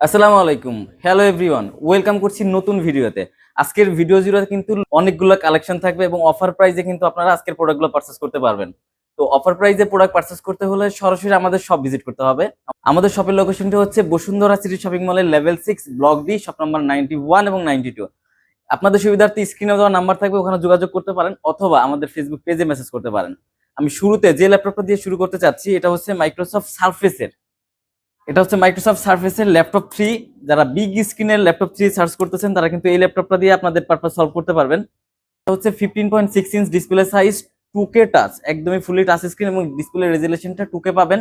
আসসালামু আলাইকুম। Hello everyone welcome করছি নতুন ভিডিওতে। আজকের ভিডিও জুড়ে কিন্তু অনেকগুলো কালেকশন থাকবে এবং অফার প্রাইসে কিন্তু আপনারা আজকের প্রোডাক্টগুলো পারচেস করতে পারবেন। তো অফার প্রাইসে প্রোডাক্ট পারচেস করতে হলে সরাসরি আমাদের শপ ভিজিট করতে হবে। আমাদের শপের লোকেশনটি হচ্ছে বসুন্ধরা সিটি শপিং মলের level six block D shop number ninety one এবং নাইনটি টু আপনাদের সুবিধার্থে স্ক্রিনে দেওয়া নাম্বার থাকবে, ওখানে যোগাযোগ করতে পারেন অথবা আমাদের ফেসবুক পেজে মেসেজ করতে পারেন। আমি শুরুতে যে ল্যাপটপটা দিয়ে শুরু করতে চাচ্ছি, এটা হচ্ছে মাইক্রোসফট সার্ফেসের এটা হচ্ছে মাইক্রোসফট সার্ফেসের ল্যাপটপ থ্রি যারা বিগ স্ক্রিনের ল্যাপটপ থ্রি সার্চ করতেছেন, তারা কিন্তু এই ল্যাপটপটা দিয়ে আপনাদের পারপাস সলভ করতে পারবেন। এটা হচ্ছে fifteen point six inch display size two K touch একদমই ফুলি টাচ স্ক্রিন এবং ডিসপ্লে রেজুলেশনটা টু কে পাবেন।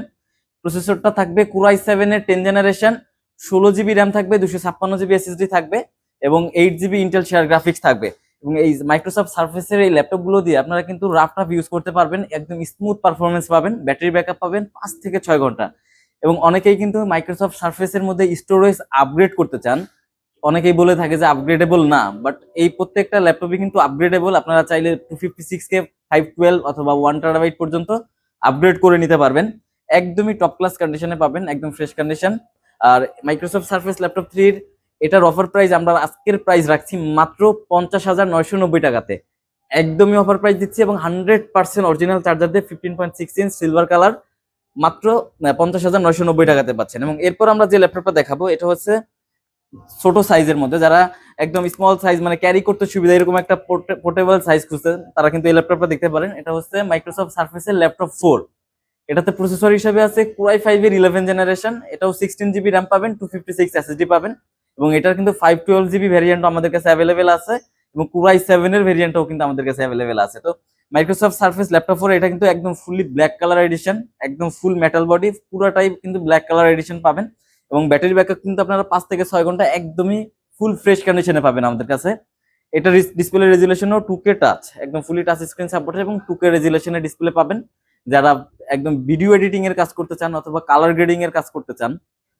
প্রসেসরটা থাকবে কুরাই সেভেনের টেন জেনারেশন ষোলো জিবি র্যাম থাকবে দুশো ছাপ্পান্ন জিবি এসএসডি থাকবে এবং eight GB Intel share graphics থাকবে। এবং এই মাইক্রোসফট সার্ফেসের এই ল্যাপটপগুলো দিয়ে আপনারা কিন্তু রাফ টাফ ইউজ করতে পারবেন, একদম স্মুথ পারফরমেন্স পাবেন ব্যাটারি ব্যাকআপ পাবেন পাঁচ থেকে ছয় ঘণ্টা। এবং অনেকেই কিন্তু মাইক্রোসফট সার্ফেসের মধ্যে স্টোরেজ আপগ্রেড করতে চান। অনেকেই বলে থাকে যে আপগ্রেডেবল না বাট এই প্রত্যেকটা ল্যাপটপই কিন্তু আপগ্রেডেবল আপনারা চাইলে two fifty six K five twelve অথবা ওয়ান টেরাবাইট পর্যন্ত আপগ্রেড করে নিতে পারবেন। একদমই টপ ক্লাস কন্ডিশনে পাবেন, একদম ফ্রেশ কন্ডিশন আর মাইক্রোসফট সার্ফেস ল্যাপটপ থ্রির এটার অফার প্রাইস আমরা আজকের প্রাইস রাখছি মাত্র পঞ্চাশ হাজার নয়শো নব্বই টাকাতে। একদমই অফার প্রাইস দিচ্ছি এবং হান্ড্রেড পার্সেন্ট অরিজিনাল চার্জার দিয়ে fifteen point six inch silver colour মাত্র পঞ্চাশ হাজার নয়শো নব্বই টাকাতে পাচ্ছেন। এবং এরপর আমরা যে ল্যাপটপটা দেখাবো, এটা হচ্ছে ছোট সাইজের মধ্যে। যারা একদম স্মল সাইজ মানে ক্যারি করতে সুবিধা, এরকম একটা পোর্টেবল সাইজ খুঁজছেন তারা কিন্তু এই ল্যাপটপটা দেখতে পারেন। এটা হচ্ছে মাইক্রোসফট সার্ফেসের ল্যাপটপ ফোর এটাতে প্রসেসর হিসেবে আছে কুরাই ফাইভ এর ইলেভেন জেনারেশন এটাও সিক্সটিন জিবি র্যাম পাবেন টু ফিফটি সিক্স এসএসডি পাবেন। এবং এটার কিন্তু ফাইভ টুয়েলভ জিবি ভ্যারিয়েন্ট আমাদের কাছে অ্যাভেলেবেল আছে। এবং কুরাই সেভেন এর ভ্যারিয়েন্টও কিন্তু আমাদের কাছে অ্যাভেলেবেল আছে। তো মাইক্রোসফট সার্ফেস ল্যাপটপ ফোর এটা কিন্তু একদম ফুললি ব্ল্যাক কালার এডিশন একদম ফুল মেটাল বডি পুরোটাই কিন্তু ব্ল্যাক কালার এডিশন পাবেন। এবং ব্যাটারি ব্যাকআপ কিন্তু আপনারা পাঁচ থেকে ছয় ঘণ্টা একদমই ফুল ফ্রেশ কন্ডিশনে পাবেন আমাদের কাছে। এটা ডিসপ্লে রেজুলেশনও টু কে টাচ একদম ফুলি টাচ স্ক্রিন সাপোর্ট এবং টু কে রেজুলেশনের ডিসপ্লে পাবেন। যারা একদম ভিডিও এডিটিং এর কাজ করতে চান অথবা কালার গ্রেডিং এর কাজ করতে চান,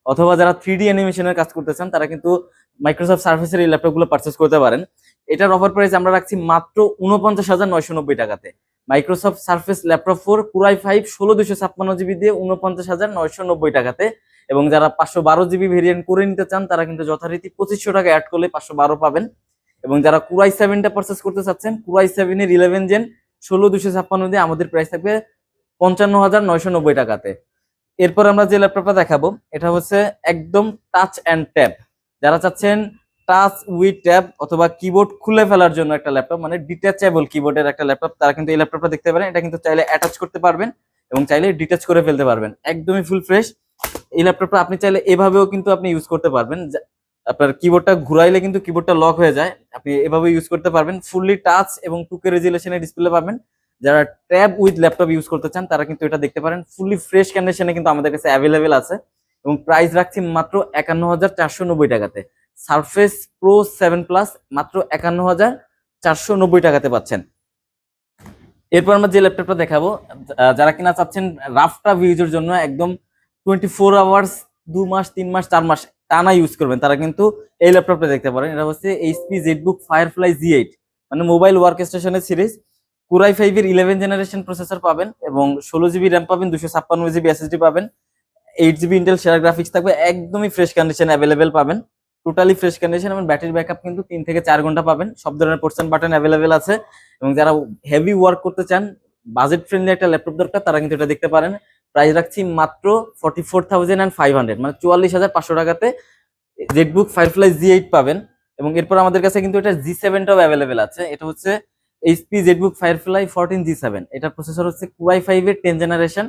অথবা যারা থ্রি ডি অ্যানিমেশনের কাজ করতে চান, তারা কিন্তু মাইক্রোসফট সার্ফেসের এই ল্যাপটপগুলো পারচেস করতে পারেন। এটার অফার প্রাইস আমরা রাখছি মাত্র উনপঞ্চাশ হাজার নয়শো নব্বই টাকাতে। Microsoft Surface laptop four core i five ষোলো দুশো ছাপ্পান্ন জিবি দিয়ে উনপঞ্চাশ হাজার নয়শো নব্বই টাকাতে। এবং যারা পাঁচশো বারো জিবি ভেরিয়েন্ট করে নিতে চান, তারা কিন্তু যথারীতি পঁচিশশো টাকা অ্যাড করলে পাঁচশো বারো পাবেন। এবং যারা কুরাই সেভেনটা পারচেস করতে চাচ্ছেন কুরাই সেভেনের ইলেভেন জেন ষোলো দুশো ছাপ্পান্ন দিয়ে আমাদের প্রাইস থাকবে পঞ্চান্ন হাজার নয়শো নব্বই টাকাতে। এরপর আমরা যে ল্যাপটপটা দেখাবো, এটা হচ্ছে একদম টাচ অ্যান্ড ট্যাব যারা চাচ্ছেন টাচ উইথ ট্যাব অথবা কিবোর্ড খুলে ফেলার জন্য একটা ল্যাপটপ মানে ডিটাচেবল কিবোর্ডের একটা ল্যাপটপ তারা কিন্তু এই ল্যাপটপটা দেখতে পারেন। এটা কিন্তু চাইলে অ্যাটাচ করতে পারবেন এবং চাইলে ডিটাচ করে ফেলতে পারবেন। একদমই ফুল ফ্রেশ এই ল্যাপটপটা আপনি চাইলে এভাবেও কিন্তু আপনি ইউজ করতে পারবেন। আপনার কিবোর্ডটা ঘুরাইলে কিন্তু কিবোর্ডটা লক হয়ে যায়। আপনি এভাবে ইউজ করতে পারবেন। ফুললি টাচ এবং টুকে রেজুলেশনের ডিসপ্লে পাবেন। যারা ট্যাব উইথ ল্যাপটপ ইউজ করতে চান, তারা কিন্তু এটা দেখতে পারেন। ফুললি ফ্রেশ কন্ডিশনে কিন্তু আমাদের কাছে অ্যাভেলেবেল আছে। এবং প্রাইস রাখছি মাত্র একান্ন হাজার চারশো নব্বই টাকাতে। সারফেস প্রো সেভেন প্লাস মাত্র একান্ন হাজার চারশো নব্বই টাকাতে পাচ্ছেন। এরপর আমরা যে ল্যাপটপটা দেখাবো যারা কিনা চাচ্ছেন রাফটা ইউজের জন্য একদম টোয়েন্টি ফোর আওয়ার্স দু মাস, তিন মাস, চার মাস টানা ইউজ করবেন। তারা কিন্তু এই ল্যাপটপটা দেখতে পারেন। এটা হচ্ছে HP EliteBook Firefly G eight মানে মোবাইল ওয়ার্ক স্টেশনের সিরিজ কুরাই ফাইভ এর ইলেভেন জেনারেশন প্রসেসর পাবেন এবং ষোলো জিবি র্যাম পাবেন, দুশো ছাপ্পান্ন জিবি এসএসডি পাবেন। Eight GB Intel share graphics থাকবে, একদমই ফ্রেশ কন্ডিশন অ্যাভেলেবেল পাবেন। টোটালি ফ্রেশ কন্ডিশন এবং ব্যাটারি ব্যাকআপ কিন্তু তিন থেকে চার ঘণ্টা পাবেন। সব ধরনের পোর্শন বাটন অ্যাভেলেবেল আছে এবং যারা হেভি ওয়ার্ক করতে চান বাজেট ফ্রেন্ডলি একটা ল্যাপটপ দরকার, তারা কিন্তু এটা দেখতে পারেন। প্রাইস রাখছি মাত্র forty four thousand and five hundred মানে চুয়াল্লিশ হাজার পাঁচশো টাকাতে জেটবুক ফায়ারফ্লাই জি এইট পাবেন এবং এরপর আমাদের কাছে কিন্তু এটা জি সেভেনটাও অ্যাভেলেবেল আছে। এটা হচ্ছে HP EliteBook Firefly fourteen G seven এটার প্রসেসর হচ্ছে কুয়াই ফাইভ এর টেন জেনারেশন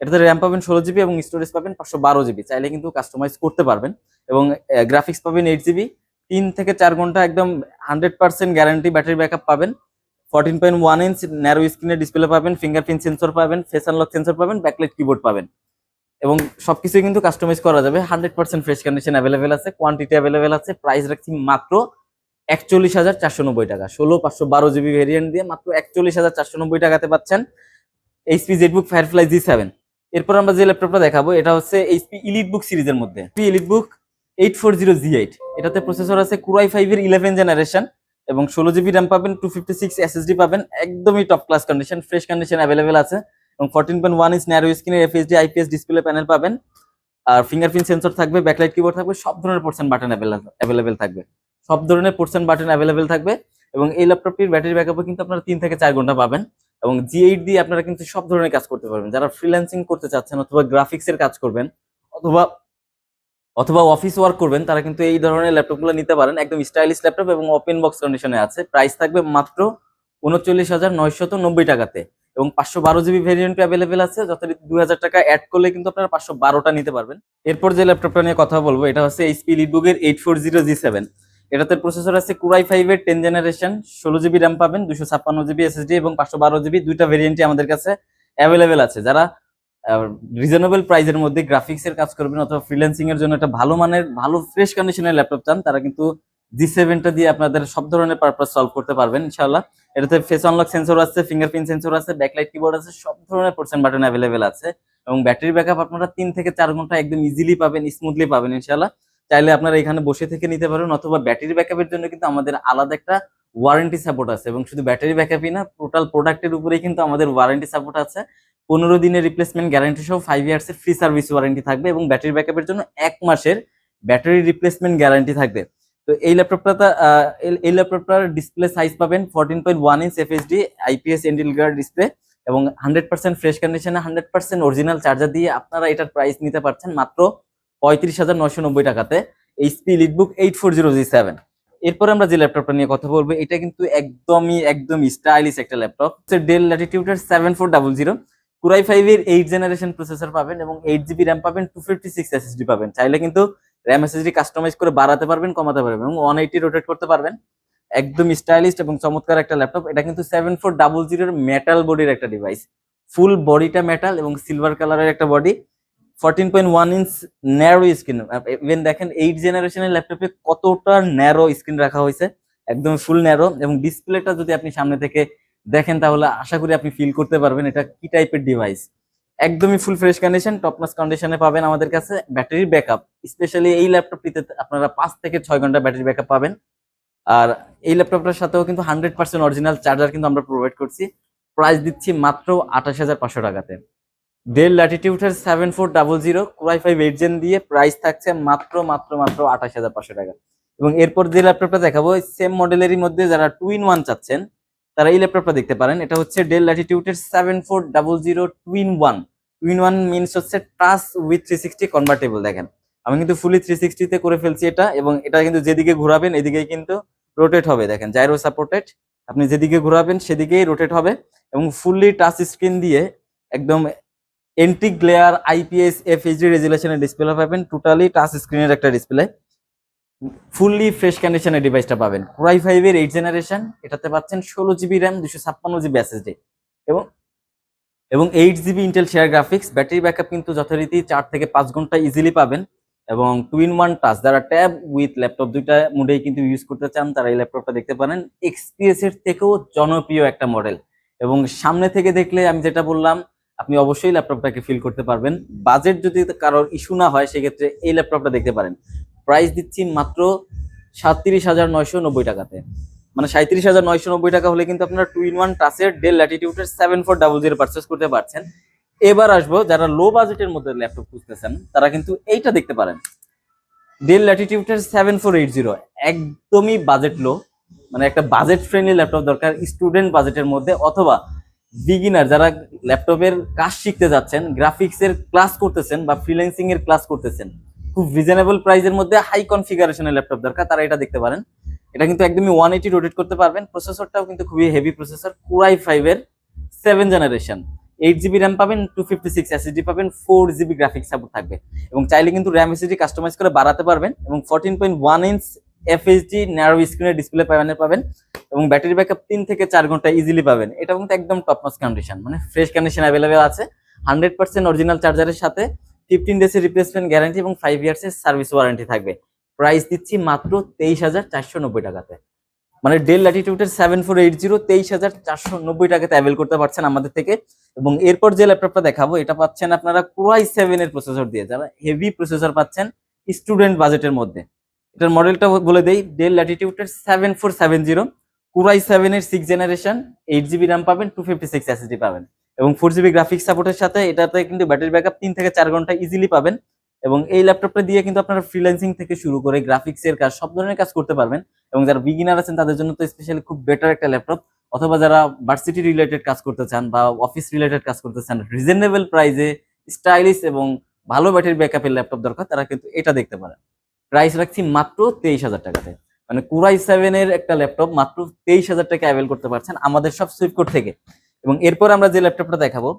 এটাতে র্যাম পাবেন ষোলো জিবি এবং স্টোরেজ পাবেন পাঁচশো বারো জিবি। চাইলে কিন্তু কাস্টমাইজ করতে পারবেন এবং গ্রাফিক্স পাবেন এইট জিবি। তিন থেকে চার ঘণ্টা একদম hundred percent guarantee battery backup পাবেন। Fourteen point one inch narrow স্ক্রিনের ডিসপ্লে পাবেন ফিঙ্গারপ্রিন্ট সেন্সর পাবেন ফেস আনলক সেন্সর পাবেন ব্যাকলাইট কিবোর্ড পাবেন। এবং সবকিছু কিন্তু কাস্টমাইজ করা যাবে। Hundred percent fresh condition available আছে কোয়ান্টিটি অ্যাভেলেবেল আছে প্রাইস রাখছি মাত্র একচল্লিশ হাজার চারশো নব্বই টাকা। ষোলো, পাঁচশো বারো জিবি ভেরিয়েন্ট দিয়ে মাত্র একচল্লিশ হাজার চারশো নব্বই টাকাতে পাচ্ছেন। HP EliteBook Firefly G seven এরপর আমরা যে ল্যাপটপটা দেখাবো, এটা হচ্ছে এইচপি ইলিট বুক সিরিজের মধ্যে। EliteBook eight four zero G eight এটাতে প্রসেসর আছে কুরাই ফাইভ এর ইলেভেন জেনারেশন এবং ষোলো জিবি র্যাম পাবেন টু ফিফটি সিক্স এসএসডি পাবেন, একদমই top class condition fresh condition available আছে এবং fourteen point one inch narrow স্ক্রিনের এফএসডি আইপিএস ডিসপ্লে প্যানেল পাবেন। আর ফিঙ্গারপ্রিন্ট সেন্সর থাকবে ব্যাকলাইট কিবোর্ড থাকবে, সব ধরনের পোর্শন বাটন অ্যাভেলেবেল থাকবে। সব ধরনের পোর্শন বাটন অ্যাভেলেবেল থাকবে এবং এই ল্যাপটপটির ব্যাটারি ব্যাকআপও কিন্তু আপনারা তিন থেকে চার ঘণ্টা পাবেন। এবং জি এইট দিয়ে আপনারা কিন্তু সব ধরনের কাজ করতে পারবেন। যারা ফ্রিল্যান্সিং করতে চাচ্ছেন অথবা গ্রাফিক্সের কাজ করবেন, অথবা অথবা অফিস ওয়ার্ক করবেন, তারা কিন্তু এই ধরনের ল্যাপটপগুলো নিতে পারেন। একদম স্টাইলিশ ল্যাপটপ এবং ওপেন বক্স কন্ডিশনে আছে। প্রাইস থাকবে মাত্র উনচল্লিশ হাজার নয়শত নব্বই টাকাতে। এবং পাঁচশো বারো জিবি ভেরিয়েন্ট অ্যাভেলেবেল আছে। যথারীতি দুই হাজার টাকা অ্যাড করলে কিন্তু আপনারা পাঁচশো বারোটা নিতে পারবেন। এরপর যে ল্যাপটপটা নিয়ে কথা বলব, এটা হচ্ছে HP লিটবুকের eight four zero G seven এটাতে প্রসেসর আছে কুরাই ফাইভ এর টেন জেনারেশন ষোলো জিবি র্যাম পাবেন দুশো ছাপ্পান্ন জিবি এসএসডি এবং পাঁচশো বারো জিবি দুইটা ভেরিয়েন্টই আমাদের কাছে অ্যাভেলেবেল আছে। যারা রিজনেবল প্রাইসের মধ্যে গ্রাফিক্স এর কাজ করবেন অথবা ফ্রিল্যান্সিং এর জন্য একটা ভালো মানের, ভালো ফ্রেশ কন্ডিশনের ল্যাপটপ চান, তারা কিন্তু জি সেভেনটা দিয়ে আপনাদের সব ধরনের পারপাস সলভ করতে পারবেন, ইনশাআল্লাহ। এটাতে ফেস আনলক সেন্সর আছে ফিঙ্গারপ্রিন্ট সেন্সর আছে ব্যাকলাইট কিবোর্ড আছে, সব ধরনের পোর্শন বাটন অ্যাভেলেবেল আছে। এবং ব্যাটারি ব্যাকআপ আপনারা তিন থেকে চার ঘণ্টা একদম ইজিলি পাবেন স্মুথলি পাবেন, ইনশাআল্লাহ। চাইলে আপনারা এখানে বসে থেকে নিতে পারেন অথবা ব্যাটারি ব্যাকআপের জন্য কিন্তু আমাদের আলাদা একটা ওয়ারেন্টি সাপোর্ট আছে। এবং শুধু ব্যাটারি ব্যাকআপই না টোটাল প্রোডাক্টের উপরেই কিন্তু আমাদের ওয়ারেন্টি সাপোর্ট আছে। পনেরো দিনের রিপ্লেসমেন্ট গ্যারান্টি সহ ফাইভ ইয়ার্স এর ফ্রি সার্ভিস ওয়ারেন্টি থাকবে এবং ব্যাটারি ব্যাকআপের জন্য এক মাসের ব্যাটারি রিপ্লেসমেন্ট গ্যারান্টি থাকবে। তো এই ল্যাপটপটা এই ল্যাপটপটার ডিসপ্লে সাইজ পাবেন fourteen point one inch FHD IPS antiglare display এবং হান্ড্রেড পার্সেন্ট ফ্রেশ কন্ডিশনে হান্ড্রেড পার্সেন্ট অরিজিনাল চার্জার দিয়ে আপনারা এটার প্রাইস নিতে পারছেন মাত্র পঁয়ত্রিশ হাজার নয়শো নব্বই টাকাতে HP EliteBook eight four zero G seven এরপরে আমরা যে ল্যাপটপটা নিয়ে কথা বলব, এটা কিন্তু একদমই একদম স্টাইলিশ একটা laptop. Dell ল্যাটিটিউডের seven four double zero core i five এর এইট জেনারেশন প্রসেসর পাবেন এবং এইট জিবি র্যাম পাবেন টু ফিফটি সিক্স এসএসডি পাবেন। চাইলে কিন্তু র্যাম এসএসডি কাস্টমাইজ করে বাড়াতে পারবেন, কমাতে পারবেন এবং ওয়ান এইটি রোটেট করতে পারবেন। একদম স্টাইলিশ এবং চমৎকার একটা ল্যাপটপ। এটা কিন্তু সেভেন ফোর ডাবল জিরোর মেটাল বডির একটা ডিভাইস ফুল বডিটা মেটাল এবং সিলভার কালারের একটা body fourteen point one inch narrow screen even দেখেন এইট জেনারেশনের ল্যাপটপে কতটা ন্যারো স্ক্রিন রাখা হয়েছে। একদম ফুল ন্যারো এবং ডিসপ্লেটা যদি আপনি সামনে থেকে দেখেন, তাহলে আশা করি আপনি ফিল করতে পারবেন এটা কি টাইপের ডিভাইস একদমই ফুল ফ্রেশ কন্ডিশন টপনাস কন্ডিশনে পাবেন আমাদের কাছে ব্যাটারি ব্যাকআপ স্পেশালি এই ল্যাপটপটিতে আপনারা পাঁচ থেকে ছয় ঘণ্টা ব্যাটারি ব্যাকআপ পাবেন। আর এই ল্যাপটপটার সাথেও কিন্তু হান্ড্রেড পার্সেন্ট অরিজিনাল চার্জার কিন্তু আমরা প্রোভাইড করছি। প্রাইস দিচ্ছি মাত্র আঠাশ হাজার পাঁচশো টাকাতে। Dell ল্যাটিটিউডের seven four double zero core i five eight gen দিয়ে প্রাইস থাকছে মাত্র মাত্র মাত্র আঠাশ হাজার পাঁচশো টাকা। এবং এরপর যে ল্যাপটপটা দেখাবো সেম মডেলেরই মধ্যে যারা টু ইন ওয়ান চাচ্ছেন, তারা এই ল্যাপটপটা দেখতে পারেন। এটা হচ্ছে Dell ল্যাটিটিউডের seven four double zero two in one two in one means হচ্ছে touch with three sixty convertible দেখেন। আমি কিন্তু ফুলি থ্রি সিক্সটিতে করে ফেলছি এটা, এবং এটা কিন্তু যেদিকে ঘোরাবেন, এদিকেই কিন্তু রোটেট হবে, দেখেন। জাইরো সাপোর্টেড আপনি যেদিকে ঘোরাবেন, সেদিকেই রোটেট হবে। এবং ফুললি টাচ স্ক্রিন দিয়ে একদম এন্টি গ্লেয়ার আইপিএস এফএইচডি রেজুলেশনের ডিসপ্লে পাবেন। টোটালি টাচ স্ক্রিনের একটা ডিসপ্লে ফুললি ফ্রেশ কন্ডিশনের ডিভাইসটা পাবেন। কোরাই ফাইভ এর এইট জেনারেশন এটাতে পাচ্ছেন ষোলো জিবি র্যাম দুশো ছাপ্পান্ন জিবি এসএসডি এবং এবং eight GB Intel share graphics battery backup কিন্তু যথারীতি চার থেকে পাঁচ ঘণ্টা ইজিলি পাবেন। এবং টু ইন ওয়ান টাচ যারা ট্যাব উইথ ল্যাপটপ দুইটা মোডেই কিন্তু ইউজ করতে চান, তারা এই ল্যাপটপটা দেখতে পারেন। এক্সপিএস এর থেকেও জনপ্রিয় একটা মডেল এবং সামনে থেকে দেখলে আমি যেটা বললাম আপনি অবশ্যই ল্যাপটপটাকে ফিল করতে পারবেন। বাজেট যদি কারোর ইস্যু না হয়, সেক্ষেত্রে এই ল্যাপটপটা দেখতে পারেন। প্রাইস দিচ্ছি মাত্র সাতত্রিশ হাজার নয়শো নব্বই টাকাতে। মানে সাঁত্রিশ হাজার নয়শো নব্বই টাকা হলে কিন্তু আপনারা টু ইন ওয়ান টাচের Dell ল্যাটিটিউডের seven four double zero purchase করতে পারছেন। এবার আসব, যারা লো বাজেটের মধ্যে ল্যাপটপ খুঁজতেছেন, তারা কিন্তু এইটা দেখতে পারেন। ডেল ল্যাটিটিউডের সেভেন ফোর এইট জিরো একদমই বাজেট লো মানে একটা বাজেট ফ্রেন্ডলি ল্যাপটপ দরকার স্টুডেন্ট বাজেটের মধ্যে, অথবা বিগিনার যারা ল্যাপটপের কাজ শিখতে যাচ্ছেন গ্রাফিক্স এর ক্লাস করতেছেন বা ফ্রিল্যান্সিং এর ক্লাস করতেছেন, খুব রিজনেবল প্রাইসের মধ্যে হাই কনফিগারেশনের ল্যাপটপ দরকার, তারা এটা দেখতে পারেন। এটা কিন্তু একদমই ওয়ান এইটি রোটেট করতে পারবেন প্রসেসরটাও কিন্তু খুবই heavy processor core i five এর seven generation eight GB RAM পাবেন টু ফিফটি সিক্স এসএসডি পাবেন ফোর জিবি গ্রাফিক্স সাপোর্ট থাকবে। এবং চাইলে কিন্তু র্যাম এসএসডি কাস্টমাইজ করে বাড়াতে পারবেন এবং fourteen point one inch FHD narrow স্ক্রিনের ডিসপ্লে পাবেন পাবেন, এবং ব্যাটারি ব্যাকআপ তিন থেকে চার ঘণ্টা ইজিলি পাবেন। এটা কিন্তু একদম টপমাস কন্ডিশন মানে ফ্রেশ কন্ডিশন অ্যাভেলেবেল আছে। হান্ড্রেড পার্সেন্ট অরিজিনাল চার্জারের সাথে ফিফটিন ডেজ এর রিপ্লেসমেন্ট গ্যারান্টি এবং ফাইভ ইয়ার্স এর সার্ভিস ওয়ারেন্টি থাকবে। প্রাইস দিচ্ছি মাত্র তেইশ হাজার চারশো নব্বই টাকাতে। মানে ডেল ল্যাটিটিউডের সেভেন ফোর এইট জিরো তেইশ হাজার চারশো নব্বই টাকাতে অ্যাভেল করতে পারছেন আমাদের থেকে। এবং এরপর যে ল্যাপটপটা দেখাবো, এটা পাচ্ছেন আপনারা কুরাই সেভেন এর প্রসেসর দিয়ে। যারা হেভি প্রসেসর পাচ্ছেন স্টুডেন্ট বাজেটের মধ্যে। এটার মডেলটা বলে দেই Dell ল্যাটিটিউডের seven four seven zero core i seven এর six generation eight GB RAM পাবেন টু ফিফটি সিক্স এসএসডি পাবেন। এবং ফোর জিবি গ্রাফিক্স সাপোর্টের সাথে এটাতে কিন্তু ব্যাটারি ব্যাকআপ তিন থেকে চার ঘণ্টা ইজিলি পাবেন। এবং এই ল্যাপটপটা দিয়ে কিন্তু আপনারা ফ্রিল্যান্সিং থেকে শুরু করে গ্রাফিক্স এর কাজ, সব ধরনের কাজ করতে পারবেন। এবং যারা বিগিনার আছেন, তাদের জন্য তো স্পেশালি খুব বেটার একটা ল্যাপটপ অথবা যারা ভার্সিটি রিলেটেড কাজ করতে চান বা অফিস রিলেটেড কাজ করতে চান রিজনেবল প্রাইসে স্টাইলিশ এবং ভালো ব্যাটারি ব্যাকআপের ল্যাপটপ দরকার, তারা কিন্তু এটা দেখতে পারেন। প্রাইস রাখছি মাত্র তেইশ হাজার টাকাতে। মানে কুরাই সেভেন এর একটা ল্যাপটপ মাত্র তেইশ হাজার টাকা অ্যাভেল করতে পারছেন আমাদের সব সুইপকোড থেকে। এবং এরপর আমরা যে ল্যাপটপটা দেখাবো,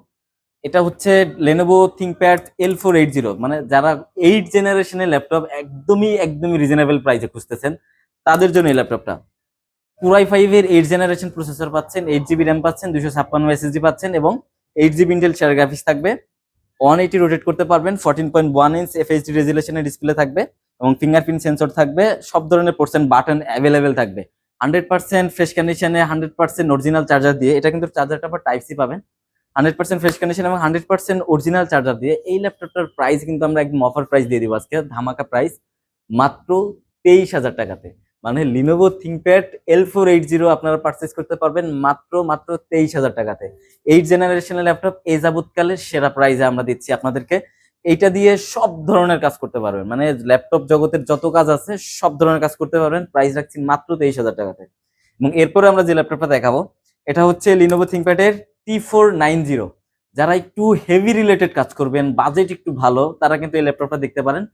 এটা হচ্ছে Lenovo ThinkPad L four eight zero মানে যারা এইট জেনারেশনের ল্যাপটপ একদমই একদমই রিজনেবল প্রাইসে খুঁজতেছেন, তাদের জন্য এই ল্যাপটপটা কুরাই ফাইভ এর এইট জেনারেশন প্রসেসর পাচ্ছেন এইট জিবি র্যাম পাচ্ছেন দুশো ছাপ্পান্ন এসএসডি পাচ্ছেন এবং eight GB Intel share graphics থাকবে। ওয়ান এইটি রোটেট করতে পারবেন fourteen point one inch FHD রেজুলেশনের display থাকবে। এবং ফিঙ্গারপ্রিন্ট সেন্সর থাকবে, সব ধরনের পোর্সেন্ট বাটন অ্যাভেলেবেল থাকবে। হান্ড্রেড পার্সেন্ট ফ্রেশ কন্ডিশনে হান্ড্রেড পার্সেন্ট অরিজিনাল চার্জার দিয়ে, এটা কিন্তু চার্জারটা আবার টাইপ সি পাবেন। হান্ড্রেড পার্সেন্ট ফ্রেশ কন্ডিশন এবং হান্ড্রেড পার্সেন্ট অরিজিনাল চার্জার দিয়ে, এই ল্যাপটপটার প্রাইস কিন্তু আমরা একদম অফার প্রাইস দিয়ে দিব আজকে, ধামাকা প্রাইস মাত্র তেইশ হাজার টাকাতে। মানে Lenovo ThinkPad L four eight zero আপনারা পারচেস করতে পারবেন মাত্র মাত্র তেইশ হাজার টাকাতে। এইট জেনারেশনের ল্যাপটপ এই যাবৎকালের সেরা প্রাইসে আমরা দিচ্ছি আপনাদেরকে। এইটা দিয়ে সব ধরনের কাজ করতে পারবেন। মানে ল্যাপটপ জগতের যত কাজ আছে, সব ধরনের কাজ করতে পারবেন। প্রাইস রাখছি মাত্র তেইশ হাজার টাকাতে এবং এরপরে আমরা যে ল্যাপটপটা দেখাবো, এটা হচ্ছে লিনোভো থিঙ্কপ্যাডের টি ফোর নাইন জিরো যারা একটু হেভি রিলেটেড কাজ করবেন বাজেট একটু ভালো, তারা কিন্তু এই ল্যাপটপটা দেখতে পারেন।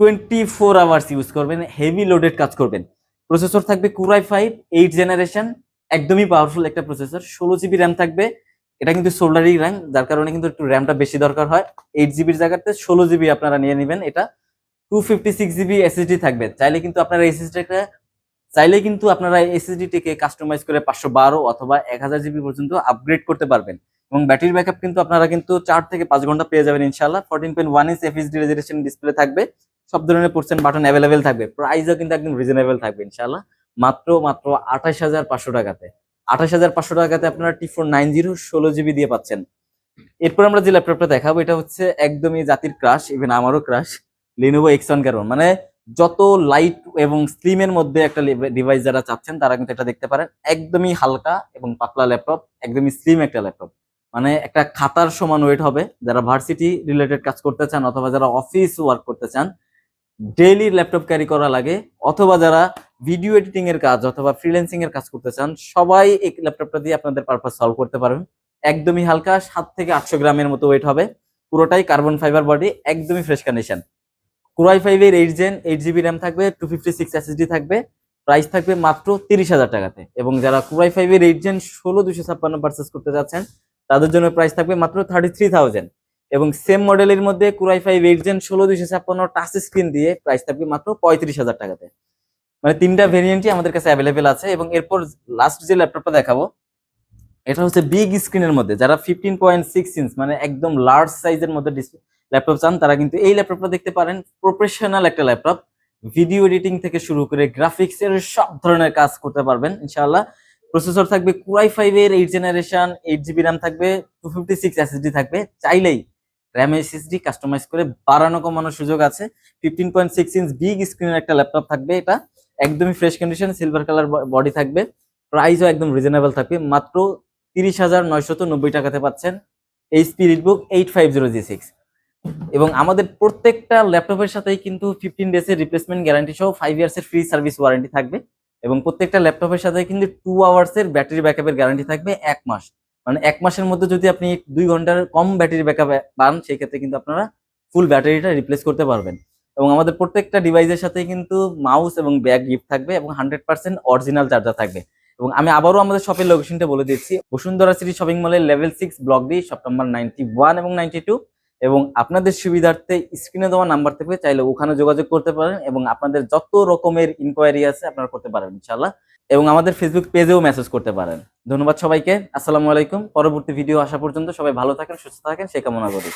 টোয়েন্টি ফোর আওয়ার্স ইউজ করবেন হেভি লোডেড কাজ করবেন। প্রসেসর থাকবে core i five eight generation একদমই পাওয়ারফুল একটা প্রসেসর ষোলো জিবি র্যাম থাকবে এটা কিন্তু সোল্ডারি র্যাম যার কারণে কিন্তু একটু র্যামটা বেশি দরকার হয়। এইট জিবির জায়গাতে ষোলো জিবি আপনারা নিয়ে নেবেন। এটা two fifty six GB SSD থাকবে। চাইলে কিন্তু আপনারা এসএসডিটা চাইলে কিন্তু আপনারা এসএসডিটিকে কাস্টমাইজ করে পাঁচশো বারো অথবা এক হাজার জিবি পর্যন্ত আপগ্রেড করতে পারবেন। এবং ব্যাটারি ব্যাকআপ কিন্তু আপনারা কিন্তু চার থেকে পাঁচ ঘণ্টা পেয়ে যাবেন ইনশাল্লাহ fourteen point one inch FHD resolution display থাকবে। সব ধরনের পোর্সেন্ট বাটন অ্যাভেলেবেল থাকবে। প্রাইসও কিন্তু একদম রিজনেবল থাকবে ইনশাল্লাহ মাত্র মাত্র আঠাশ হাজার পাঁচশো টাকাতে। আঠাশ হাজার পাঁচশো টাকাতে আপনারা টি ফোর নাইন জিরো ষোলো জিবি দিয়ে পাচ্ছেন। এরপর আমরা যে ল্যাপটপটা দেখাবো, এটা হচ্ছে একদমই জাতির ক্রাশ ইভেন আমারও crush Lenovo X one carbon মানে যত লাইট এবং স্লিমের মধ্যে একটা ডিভাইস যারা চাচ্ছেন, তারা কিন্তু এটা দেখতে পারেন। একদমই হালকা এবং পাতলা ল্যাপটপ, একদমই স্লিম একটা ল্যাপটপ। মানে একটা খাতার সমান ওয়েট হবে। যারা ভার্সিটি রিলেটেড কাজ করতে চান অথবা যারা অফিস ওয়ার্ক করতে চান ডেইলি ল্যাপটপ ক্যারি করা লাগে, অথবা যারা ভিডিও এডিটিং এর কাজ অথবা ফ্রিল্যান্সিং এর কাজ করতে চান, সবাই এই ল্যাপটপটা দিয়ে আপনাদের পারপাস সলভ করতে পারবেন। একদমই হালকা, সাত থেকে আটশো গ্রামের মতো ওয়েট হবে। পুরোটাই কার্বন ফাইবার বডি একদমই fresh condition core i five এর eight gen eight GB RAM থাকবে টু ফিফটি সিক্স এসএসডি থাকবে প্রাইস থাকবে মাত্র তিরিশ হাজার টাকাতে। এবং যারা কুরাই ফাইভ এর এইট জেন ষোলো দুশো ছাপ্পান্ন পার্চেস করতে যাচ্ছেন, তাদের জন্য প্রাইস থাকবে মাত্র থার্টি থ্রি থাউজেন্ড এবং সেম মডেলের মধ্যে কুরাই ফাইভ এইট জেন ষোলো দুইশো ছাপ্পান্ন টাচ স্ক্রিন দিয়ে প্রাইস থাকবে মাত্র পঁয়ত্রিশ হাজার টাকাতে। মানে তিনটা ভেরিয়েন্টই আমাদের কাছে অ্যাভেলেবেল আছে এবং এরপর লাস্ট যে ল্যাপটপটা দেখাবো, এটা হচ্ছে বিগ স্ক্রিনের মধ্যে। যারা ফিফটিন পয়েন্ট সিক্স ইঞ্চ মানে একদম লার্জ সাইজের মধ্যে ল্যাপটপ চান, তারা কিন্তু এই ল্যাপটপটা দেখতে পারেন। প্রফেশনাল একটা ল্যাপটপ ভিডিও এডিটিং থেকে শুরু করে গ্রাফিক্স এর সব ধরনের কাজ করতে পারবেন, ইনশাআল্লাহ। প্রসেসর থাকবে কুরাই ফাইভ এর eight generation eight GB RAM থাকবে টু ফিফটি সিক্স এসএসডি থাকবে। চাইলেই র্যাম এসএসডি কাস্টমাইজ করে বাড়ানো কমানোর সুযোগ আছে। Fifteen point six inch big স্ক্রিনের একটা ল্যাপটপ থাকবে এটা। একদমই fresh condition silver colour body থাকবে। প্রাইসও একদম রিজনেবল থাকবে। মাত্র তিরিশ হাজার নয়শত নব্বই টাকাতে পাচ্ছেন এই স্পিরিট বুক eight five zero G six এবং আমাদের প্রত্যেকটা ল্যাপটপের সাথেই কিন্তু ফিফটিন ডেজ এর রিপ্লেসমেন্ট গ্যারান্টি সহ ফাইভ ইয়ার্স এর ফ্রি সার্ভিস ওয়ারেন্টি থাকবে। এবং প্রত্যেকটা ল্যাপটপের সাথে কিন্তু টু আওয়ার্স এর ব্যাটারি ব্যাকআপের গ্যারান্টি থাকবে এক মাস। মানে এক মাসের মধ্যে যদি আপনি দুই ঘণ্টার কম ব্যাটারি ব্যাকআপ পান সেই ক্ষেত্রে কিন্তু আপনারা ফুল ব্যাটারিটা রিপ্লেস করতে পারবেন। এবং আমাদের প্রত্যেকটা ডিভাইসের সাথে কিন্তু মাউস এবং ব্যাগ গিফট থাকবে এবং হান্ড্রেড পার্সেন্ট অরিজিনাল চার্জার থাকবে। এবং আমি আবারও আমাদের শপের লোকেশনটা বলে দিচ্ছি। বসুন্ধরা সিটি শপিং মলের level six block D shop number ninety one এবং নাইনটি টু এবং আপনাদের সুবিধার্থে স্ক্রিনে দেওয়া নাম্বার থেকে চাইলে ওখানে যোগাযোগ করতে পারেন এবং আপনাদের যত রকমের ইনকোয়ারি আছে আপনারা করতে পারেন ইনশাল্লাহ এবং আমাদের ফেসবুক পেজেও মেসেজ করতে পারেন। ধন্যবাদ সবাইকে। আসসালামু আলাইকুম। পরবর্তী ভিডিও আসা পর্যন্ত সবাই ভালো থাকেন, সুস্থ থাকেন। সে কামনা করি।